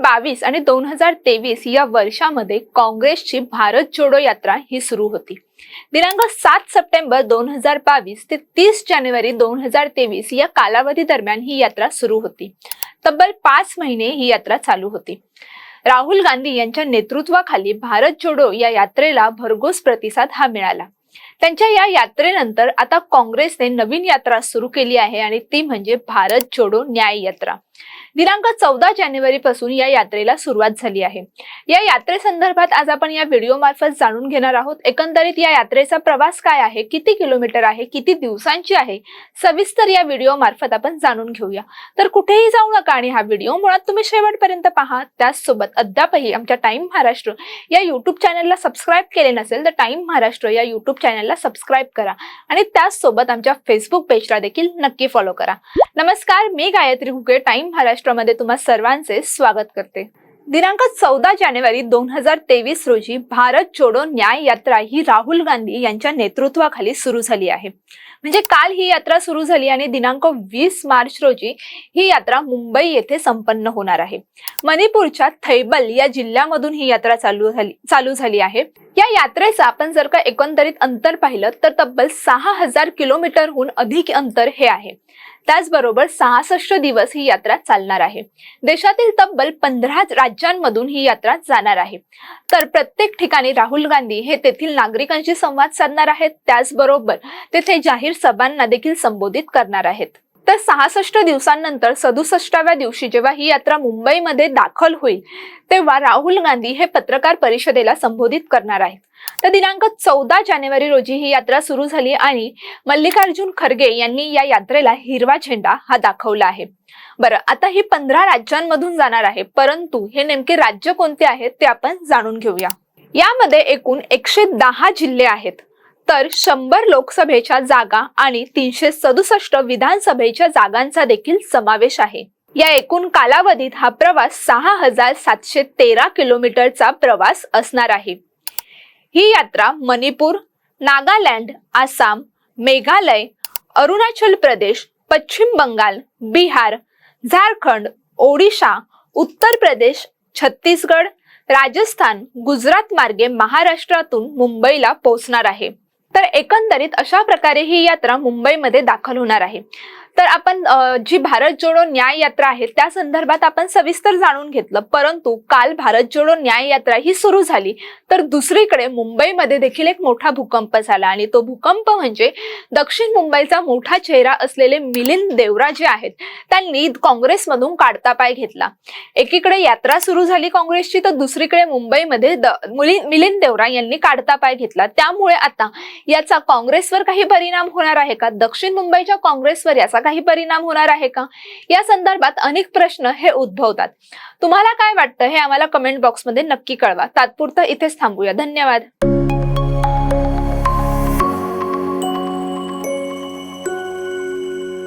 बावीस आणि दोन हजार तेवीस या वर्षामध्ये काँग्रेसची भारत जोडो यात्रा ही सुरू होती. दिनांक सात सप्टेंबर दोन हजार बावीस ते तीस जानेवारी दोन हजार तेवीस या कालावधी दरम्यान ही यात्रा सुरू होती. तब्बल पाच महिने ही यात्रा चालू होती. राहुल गांधी यांच्या नेतृत्वाखाली भारत जोडो या यात्रेला भरघोस प्रतिसाद हा मिळाला. त्यांच्या या यात्रेनंतर आता काँग्रेसने नवीन यात्रा सुरू केली आहे आणि ती म्हणजे भारत जोडो न्याय यात्रा. दिनांक चौदा जानेवारी पासून या यात्रेला सुरुवात झाली आहे. या यात्रेसंदर्भात आज आपण या व्हिडिओ मार्फत जाणून घेणार आहोत एकंदरीत या यात्रेचा प्रवास काय आहे किती किलोमीटर आहे किती दिवसांची आहे सविस्तर या व्हिडिओ मार्फत आपण जाणून घेऊया. तर कुठेही जाऊ नका आणि हा व्हिडिओ मुळात तुम्ही शेवटपर्यंत पहा त्याचसोबत अद्यापही आमच्या टाइम महाराष्ट्र या युट्यूब चॅनलला सबस्क्राईब केले नसेल तर टाइम महाराष्ट्र या युट्यूब चॅनलला सबस्क्राईब करा आणि त्याचसोबत आमच्या फेसबुक पेजला देखील नक्की फॉलो करा. नमस्कार मी गायत्री हुके. टाइम महाराष्ट्रामध्ये तुम्हा सर्वांचे स्वागत करते. दिनांक चौदा जानेवारी दोन हजार तेवीस रोजी भारत जोडो न्याय यात्रा ही राहुल गांधी यांच्या नेतृत्वाखाली सुरू झाली आहे. म्हणजे काल ही यात्रा सुरू झाली आणि दिनांक वीस मार्च रोजी ही यात्रा मुंबई येथे संपन्न होणार आहे. मणिपूरच्या थैबल या जिल्ह्यामधून ही यात्रा चालू झाली चालू झाली आहे. या यात्रेचं आपण जर का एकंदरीत अंतर पाहिलं तर तब्बल सहा हजार किलोमीटरहून अधिक अंतर हे आहे. त्याचबरोबर सहासष्ट दिवस ही यात्रा चालणार आहे. देशातील तब्बल पंधरा राज्यांमधून ही यात्रा जाणार आहे. तर प्रत्येक ठिकाणी राहुल गांधी हे तेथील नागरिकांशी संवाद साधणार आहेत. त्याचबरोबर तेथे जाहीर सभांना देखील संबोधित करणार आहेत. तर सहासष्ट दिवसांनंतर सदुसष्टाव्या दिवशी जेव्हा ही यात्रा मुंबईमध्ये दाखल होईल तेव्हा राहुल गांधी हे पत्रकार परिषदेला संबोधित करणार आहेत. तर दिनांक चौदा जानेवारी रोजी ही यात्रा सुरू झाली आणि मल्लिकार्जुन खरगे यांनी या यात्रेला हिरवा झेंडा हा दाखवला आहे. बरं आता ही पंधरा राज्यांमधून जाणार आहे परंतु हे नेमके राज्य कोणते आहेत ते आपण जाणून घेऊया. यामध्ये एकूण एकशे दहा जिल्हे आहेत. तर शंभर लोकसभेच्या जागा आणि तीनशे सदुसष्ट विधानसभेच्या जागांचा देखील समावेश आहे. या एकूण कालावधीत हा प्रवास सहा हजार सातशे तेरा किलोमीटरचा प्रवास असणार आहे. ही यात्रा मणिपूर नागालँड आसाम मेघालय अरुणाचल प्रदेश पश्चिम बंगाल बिहार झारखंड ओडिशा उत्तर प्रदेश छत्तीसगड राजस्थान गुजरात मार्गे महाराष्ट्रातून मुंबईला पोहोचणार आहे. तर एकंदरीत अशा प्रकारे ही यात्रा मुंबईमध्ये दाखल होणार आहे. तर आपण जी भारत जोडो न्याय यात्रा आहे त्या संदर्भात आपण सविस्तर जाणून घेतलं. परंतु काल भारत जोडो न्याय यात्रा ही सुरू झाली. तर दुसरीकडे मुंबईमध्ये देखील एक मोठा भूकंप झाला आणि तो भूकंप म्हणजे दक्षिण मुंबईचा मोठा चेहरा असलेले मिलिंद देवरा जे आहेत. त्यांनी काँग्रेसमधून काढता पाय घेतला. एकीकडे यात्रा सुरू झाली काँग्रेसची तर दुसरीकडे मुंबईमध्ये द- मुली- मिलिंद देवरा यांनी काढता पाय घेतला. त्यामुळे आता याचा काँग्रेसवर काही परिणाम होणार आहे का? दक्षिण मुंबईच्या काँग्रेसवर याचा काही परिणाम होणार आहे का? या संदर्भात अनेक प्रश्न हे उद्भवतात. तुम्हाला काय वाटतं हे आम्हाला कमेंट बॉक्समध्ये नक्की कळवा. तात्पुरतं इथेच थांबूया. धन्यवाद.